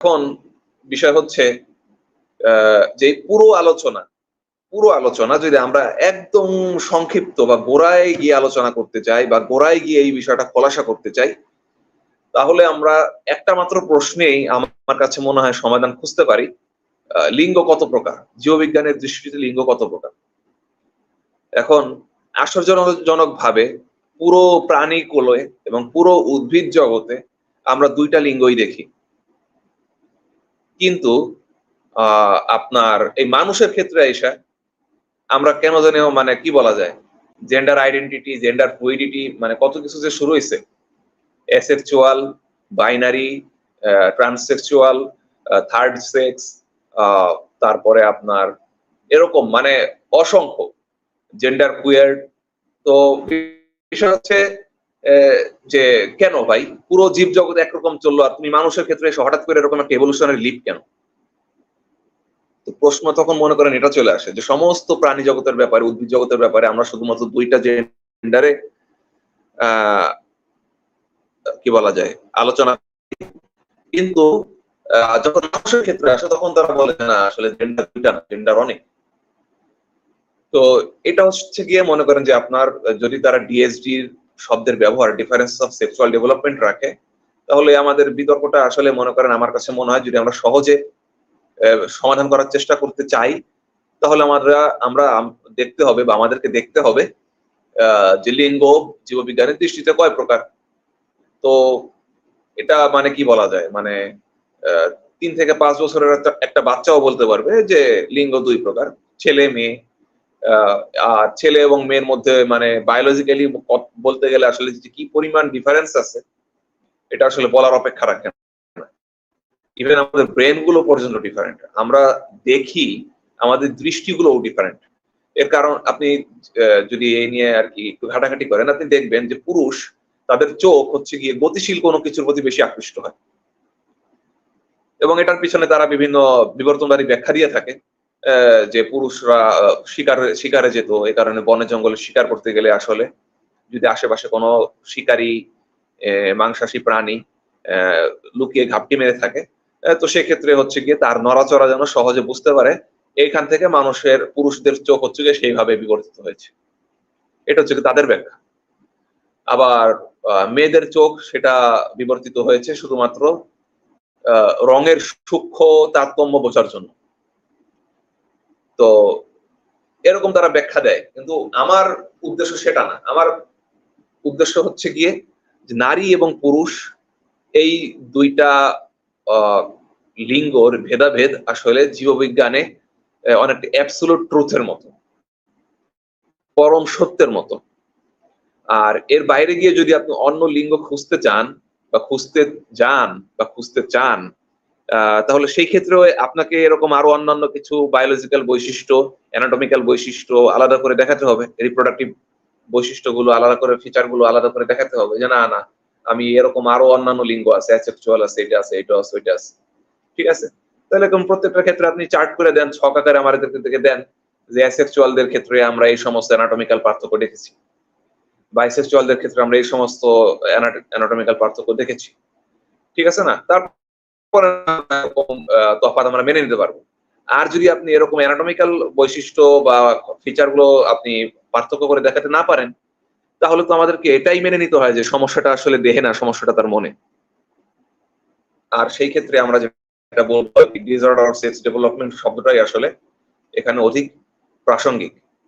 এখন বিষয় হচ্ছে যে পুরো আলোচনা পুরো আলোচনা যদি আমরা একদম সংক্ষিপ্ত বা গোড়ায় গিয়ে আলোচনা করতে চাই বা গোড়ায় গিয়ে এই বিষয়টা খোলাসা করতে চাই, তাহলে আমরা একটা মাত্র প্রশ্নেই আমার কাছে মনে হয় সমাধান খুঁজতে পারি লিঙ্গ কত প্রকার? জীববিজ্ঞানের দৃষ্টিতে লিঙ্গ কত প্রকার? এখন আশ্চর্যজনক ভাবে পুরো প্রাণী কোলে এবং পুরো উদ্ভিদ জগতে আমরা দুইটা লিঙ্গই দেখি। কিন্তু আপনার এই মানুষের ক্ষেত্রে এসে আমরা কেন জানি মানে কি বলা যায়? জেন্ডার আইডেন্টিটি জেন্ডার ফ্লুইডিটি মানে কত কিছু যে শুরু হয়েছে asexual binary transsexual third sex তারপরে আপনার এরকম মানে অসংখ্য। জেন্ডার কুয়ার তো বিষয় হচ্ছে যে কেন ভাই? পুরো জীব জগৎ একরকম চলল আর তুমি মানুষের ক্ষেত্রে এসে হঠাৎ করে এরকম একটা এভলিউশনারি লিপ কেন? তো প্রশ্ন তখন মনে করেন এটা চলে আসে যে সমস্ত প্রাণী জগতের ব্যাপারে, উদ্ভিদ জগতের ব্যাপারে আমরা শুধুমাত্র দুইটা জেন্ডারে কি বলা যায়, আলোচনা কিন্তু যখন মানুষের ক্ষেত্রে আসে তখন তারা বলে না, আসলে জেন্ডার দুইটা না জেন্ডার অনেক। তো এটা হচ্ছে গিয়ে মনে করেন যে আপনার, যদি তারা ডিএসডির শব্দের ব্যবহার ডিফারেন্স অফ সেক্সুয়াল ডেভেলপমেন্ট রাখে, তাহলে আমাদের বিতর্কটা আসলে মনে করেন আমার কাছে মনে হয় যদি আমরা সহজে সমাধান করার চেষ্টা করতে চাই, তাহলে আমরা আমরা দেখতে হবে বা আমাদেরকে দেখতে হবে যে লিঙ্গ জীববিজ্ঞানের দৃষ্টিতে কয় প্রকার। তো এটা মানে কি বলা যায়? মানে তিন থেকে পাঁচ বছরের একটা বাচ্চাও বলতে পারবে যে লিঙ্গ দুই প্রকার, ছেলে, মেয়ে। ছেলে এবং মেয়ের মধ্যে মানে বায়োলজিক্যালি বলতে গেলে আসলে যে কি পরিমাণ ডিফারেন্স আছে, এটা আসলে বলার অপেক্ষা রাখে ইভেন আমাদের ব্রেনগুলো পর্যন্ত ডিফারেন্ট আমরা দেখি, আমাদের দৃষ্টিগুলোও ডিফারেন্ট এর কারণ আপনি যদি এই নিয়ে আর কি একটু ঘাটাঘাটি করেন, আপনি দেখবেন যে পুরুষ, তাদের চোখ হচ্ছে গিয়ে গতিশীল কোনো কিছুর প্রতি বেশি আকৃষ্ট হয়। এবং এটার পিছনে তারা বিভিন্ন বিবর্তনবাদী ব্যাখ্যা দিয়ে থাকে। যে পুরুষরা শিকার, শিকারে যেত, এই কারণে বনে জঙ্গলে শিকার করতে গেলে আসলে যদি আশেপাশে কোনো শিকারী মাংসাশী প্রাণী লুকিয়ে ঘাপটি মেরে থাকে তো সেক্ষেত্রে হচ্ছে গিয়ে তার নড়াচড়া যেন সহজে বুঝতে পারে, এইখান থেকে মানুষের, পুরুষদের চোখ হচ্ছে গিয়ে সেইভাবে বিবর্তিত হয়েছে। এটা হচ্ছে তাদের ব্যাখ্যা। আবার মেয়েদের চোখ সেটা বিবর্তিত হয়েছে শুধুমাত্র রঙের সূক্ষ্ম তারতম্য বোঝার জন্য। তো এরকম তারা ব্যাখ্যা দেয়। কিন্তু আমার উদ্দেশ্য সেটা না। আমার উদ্দেশ্য হচ্ছে গিয়ে নারী এবং পুরুষ এই দুইটা লিঙ্গর ভেদাভেদ আসলে জীববিজ্ঞানে অনেকটা অ্যাবসুলুট ট্রুথের মতো। পরম সত্যের মতো। আর এর বাইরে গিয়ে যদি আপনি অন্য লিঙ্গ খুঁজতে চান বা খুঁজতে যান বা খুঁজতে চান তাহলে সেই ক্ষেত্রেও আপনাকে এরকম আরও অন্যান্য কিছু বায়োলজিক্যাল বৈশিষ্ট্য অ্যানাটমিক্যাল বৈশিষ্ট্য আলাদা করে দেখাতে হবে রিপ্রোডাক্টিভ বৈশিষ্ট্যগুলো আলাদা করে ফিচারগুলো আলাদা করে দেখাতে হবে যে না না, আমি এরকম আরও অন্যান্য লিঙ্গ আছে অ্যাসেক্সুয়াল আছে, এটা আছে এটা আছে, ওইটা আছে। ঠিক আছে? তাহলে এরকম প্রত্যেকটা ক্ষেত্রে আপনি চার্ট করে দেন, ছক আকারে আমাদেরকে থেকে দেন যে অ্যাসেক্সুয়ালদের ক্ষেত্রে আমরা এই সমস্ত অ্যানাটমিক্যাল পার্থক্য দেখেছি। বাইসেক্সুয়ালদের ক্ষেত্রে আমরা এই সমস্ত অ্যানাটমিক্যাল পার্থক্য দেখেছি। ঠিক আছে না? তারপরে তফাৎ আমরা মেনে নিতে পারব। আর যদি আপনি এরকম অ্যানাটমিক্যাল বৈশিষ্ট্য বা ফিচারগুলো আপনি পার্থক্য করে দেখাতে না পারেন, তাহলে তো আমাদেরকে এটাই মেনে নিতে হয় যে সমস্যাটা আসলে দেহে না, সমস্যাটা তার মনে। আর সেই ক্ষেত্রে আমরা যেটা বলব ডিসঅর্ডার সেক্স ডেভেলপমেন্ট শব্দটাই আসলে এখানে অধিক প্রাসঙ্গিক।